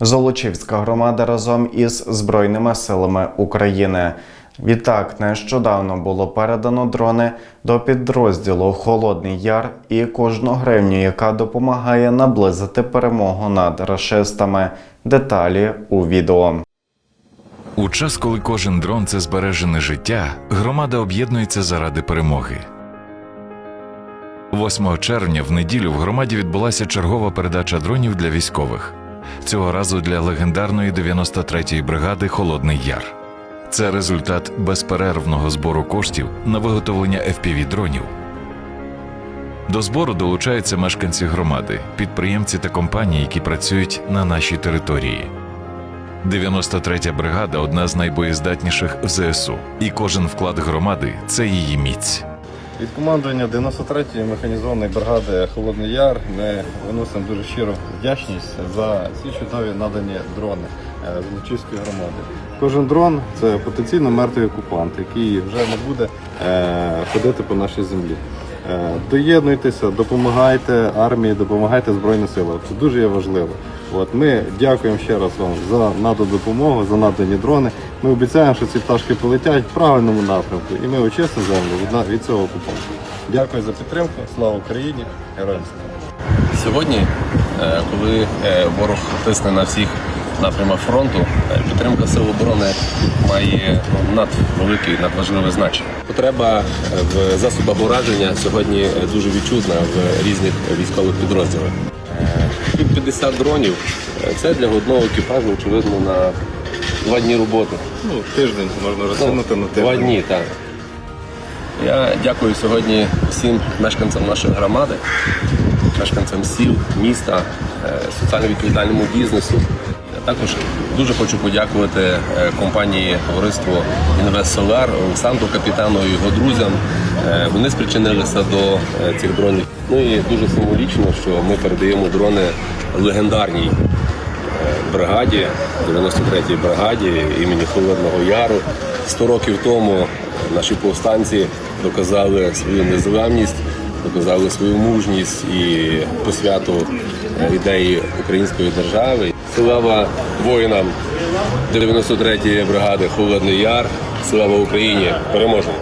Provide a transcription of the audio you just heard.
Золочівська громада разом із Збройними силами України. Відтак, нещодавно було передано дрони до підрозділу Холодний Яр і кожну гривню, яка допомагає наблизити перемогу над рашистами. Деталі у відео. У час, коли кожен дрон це збережене життя, громада об'єднується заради перемоги. 8 червня в неділю в громаді відбулася чергова передача дронів для військових. Цього разу для легендарної 93-ї бригади Холодний Яр. Це результат безперервного збору коштів на виготовлення fpv дронів. До збору долучаються мешканці громади, підприємці та компанії, які працюють на нашій території. 93-я бригада одна з найбоєздатніших в ЗСУ, і кожен вклад громади це її міць. Від командування 93-ї механізованої бригади Холодний Яр ми виносимо дуже щиру вдячність за ці чудові надані дрони е, Лучівської громади. Кожен дрон це потенційно мертвий окупант, який вже не буде е, ходити по нашій землі. Е, Доєднуйтеся, допомагайте армії, допомагайте Збройним силам. Це дуже є важливо. От ми дякуємо ще раз вам за надану допомогу, за надані дрони. Ми обіцяємо, що ці пташки полетять в правильному напрямку, і ми очистимо землю від, цього окупанта. Дякую за підтримку. Слава Україні! Героям! Сьогодні, е, коли е, ворог тисне на всіх напрямах фронту, е, підтримка сил оборони має ну, надвелике і надважливе значення. Потреба е, в засобах ураження сьогодні е, дуже відчутна в різних військових підрозділах. Тут 50 дронів це для одного екіпажу, очевидно, на два дні роботи. Ну, тиждень можна розтягнути на тиждень. Два дні, так. Я дякую сьогодні всім мешканцям нашої громади, мешканцям сіл, міста, соціально відповідальному бізнесу. Я також дуже хочу подякувати е, компанії товариство Інвест Солар, Олександру Капітану і його друзям. Е, Вони спричинилися до е, цих дронів. Ну і дуже символічно, що ми передаємо дрони легендарній бригаді, 93-й бригаді імені Холодного Яру. 100 років тому наші повстанці доказали свою незламність, доказали свою мужність і посвяту ідеї української держави. Слава воїнам 93-ї бригади Холодний Яр. Слава Україні! Переможемо!